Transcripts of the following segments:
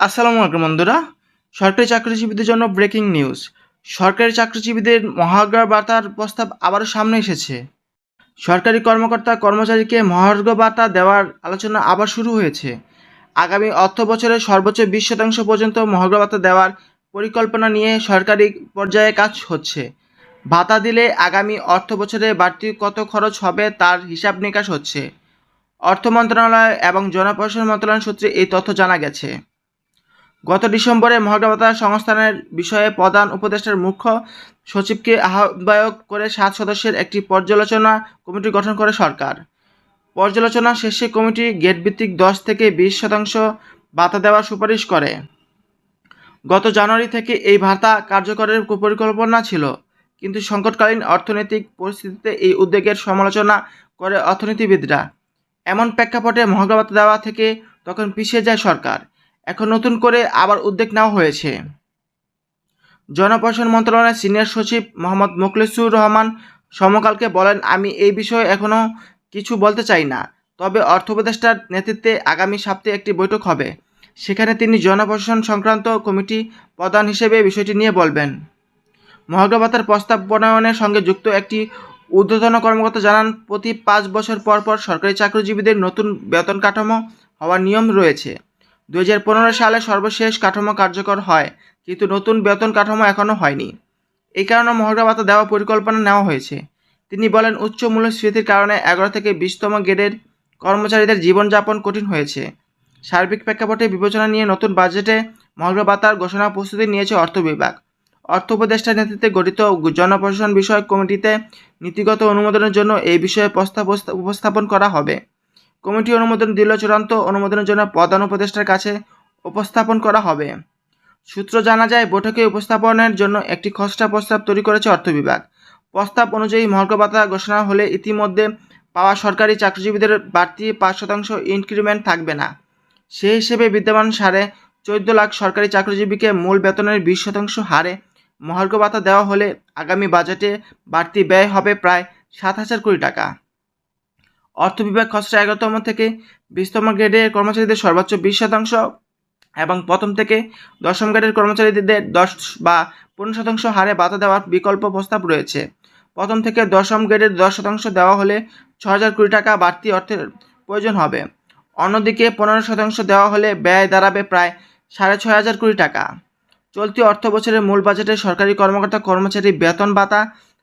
আসসালামু আলাইকুম বন্ধুরা। সরকারি চাকরিজীবীদের জন্য ব্রেকিং নিউজ সরকারি চাকরিজীবীদের মহার্ঘ ভাতার প্রস্তাব আবারও সামনে এসেছে। সরকারি কর্মকর্তা কর্মচারীকে মহার্ঘ ভাতা দেওয়ার আলোচনা আবার শুরু হয়েছে। আগামী অর্থ বছরে সর্বোচ্চ বিশ শতাংশ পর্যন্ত মহার্ঘ ভাতা দেওয়ার পরিকল্পনা নিয়ে সরকারি পর্যায়ে কাজ হচ্ছে। ভাতা দিলে আগামী অর্থ বছরে বাড়তি কত খরচ হবে তার হিসাব নিকাশ হচ্ছে। অর্থ মন্ত্রণালয় এবং জনপ্রশাসন মন্ত্রণালয় সূত্রে এই তথ্য জানা গেছে। গত ডিসেম্বরে মহাগ্রভাতা সংস্থানের বিষয়ে প্রধান উপদেষ্টার মুখ্য সচিবকে আহ্বায়ক করে সাত সদস্যের একটি পর্যালোচনা কমিটি গঠন করে সরকার। পর্যালোচনা শেষে কমিটি গেটভিত্তিক দশ থেকে বিশ শতাংশ ভাতা দেওয়ার সুপারিশ করে। গত জানুয়ারি থেকে এই ভাতা কার্যকরের পরিকল্পনা ছিল, কিন্তু সংকটকালীন অর্থনৈতিক পরিস্থিতিতে এই উদ্যোগের সমালোচনা করে অর্থনীতিবিদরা। এমন প্রেক্ষাপটে মহাগ্রভাতা দেওয়া থেকে তখন পিছিয়ে যায় সরকার। এখন নতুন করে আবার উদ্যোগ নেওয়া হয়েছে। জনপ্রশাসন মন্ত্রণালয়ের সিনিয়র সচিব মোহাম্মদ মোখলেসুর রহমান সমকালকে বলেন, আমি এই বিষয়ে এখনও কিছু বলতে চাই না, তবে অর্থ উপদেষ্টার নেতৃত্বে আগামী সপ্তাহে একটি বৈঠক হবে। সেখানে তিনি জনপ্রশাসন সংক্রান্ত কমিটি প্রধান হিসেবে বিষয়টি নিয়ে বলবেন। মহাগ্রভাতার প্রস্তাব প্রণয়নের সঙ্গে যুক্ত একটি ঊর্ধ্বতন কর্মকর্তা জানান, প্রতি পাঁচ বছর পর পর সরকারি চাকরিজীবীদের নতুন বেতন কাঠামো হওয়ার নিয়ম রয়েছে। দু হাজার পনেরো সালে সর্বশেষ কাঠামো কার্যকর হয়, কিন্তু নতুন বেতন কাঠামো এখনও হয়নি। এই কারণে মহর্ঘ ভাতা দেওয়ার পরিকল্পনা নেওয়া হয়েছে। তিনি বলেন, উচ্চ মূল্যস্ফীতির কারণে এগারো থেকে বিশতম গ্রেডের কর্মচারীদের জীবনযাপন কঠিন হয়েছে। সার্বিক প্রেক্ষাপটে বিবেচনা নিয়ে নতুন বাজেটে মহর্ঘ ভাতার ঘোষণা প্রস্তুতি নিয়েছে অর্থ বিভাগ। অর্থ উপদেষ্টার নেতৃত্বে গঠিত জনপ্রশাসন বিষয়ক কমিটিতে নীতিগত অনুমোদনের জন্য এই বিষয়ে প্রস্তাব উপস্থাপন করা হবে। কমিটি অনুমোদন দিল চূড়ান্ত অনুমোদনের জন্য প্রধান উপদেষ্টার কাছে উপস্থাপন করা হবে। সূত্র জানা যায়, বৈঠকে উপস্থাপনের জন্য একটি খসড়া প্রস্তাব তৈরি করেছে অর্থ বিভাগ। প্রস্তাব অনুযায়ী মহর্ঘ ভাতা ঘোষণা হলে ইতিমধ্যে পাওয়া সরকারি চাকরিজীবীদের বাড়তি পাঁচ শতাংশ ইনক্রিমেন্ট থাকবে না। সেই হিসেবে বিদ্যমান সাড়ে চোদ্দ লাখ সরকারি চাকরিজীবীকে মূল বেতনের বিশ শতাংশ হারে মহার্ঘ ভাতা দেওয়া হলে আগামী বাজেটে বাড়তি ব্যয় হবে প্রায় সাত হাজার কোটি টাকা। অর্থ বিভাগ খসড়া এগারোতম থেকে বিশতম গ্রেডের কর্মচারীদের সর্বোচ্চ বিশ শতাংশ এবং প্রথম থেকে দশম গ্রেডের কর্মচারীদের দশ বা পনেরো শতাংশ হারে ভাতা দেওয়ার বিকল্প প্রস্তাব রয়েছে। প্রথম থেকে দশম গ্রেডের দশ শতাংশ দেওয়া হলে ছ হাজার কোটি টাকা বাড়তি অর্থের প্রয়োজন হবে। অন্যদিকে পনেরো শতাংশ দেওয়া হলে ব্যয় দাঁড়াবে প্রায় সাড়ে ছয় হাজার কোটি টাকা। চলতি অর্থ বছরের মূল বাজেটে সরকারি কর্মকর্তা কর্মচারী বেতন ভাতা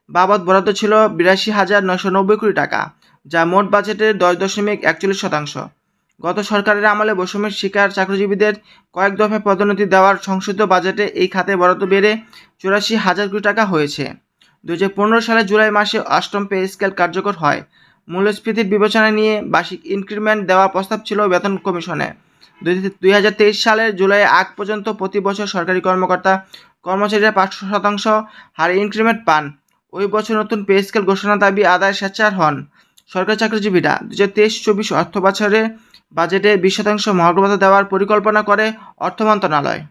বাবদ বরাদ্দ ছিল বিরাশি হাজার নয়শো নব্বই কোটি টাকা। যা মোট বাজেটের দশ দশমিক একচল্লিশ শতাংশ। গত সরকারের আমলে বৈষম্যের শিকার চাকরিজীবীদের কয়েক দফায় পদোন্নতি দেওয়ার সংশোধিত বাজেটে এই খাতে বরাদ্দ বেড়ে চুরাশি হাজার কোটি টাকা হয়েছে। দু সালে জুলাই মাসে অষ্টম পে স্কেল কার্যকর হয়। মূল্যস্ফীতির বিবেচনা নিয়ে বার্ষিক ইনক্রিমেন্ট দেওয়ার প্রস্তাব ছিল বেতন কমিশনে। দুই হাজার তেইশ সালের জুলাই আগ পর্যন্ত প্রতি বছর সরকারি কর্মকর্তা কর্মচারীরা পাঁচশো শতাংশ হারে ইনক্রিমেন্ট পান। ওই বছর নতুন পে স্কেল ঘোষণা দাবি আদায় স্বেচ্ছার হন। সরকারি চাকরিজীবীরা দু হাজার তেইশ চব্বিশ অর্থ বছরে বাজেটে বিশ শতাংশ মহার্ঘ দেওয়ার পরিকল্পনা করে অর্থ মন্ত্রণালয়।